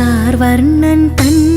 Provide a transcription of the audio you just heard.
car வர்ணன் தன்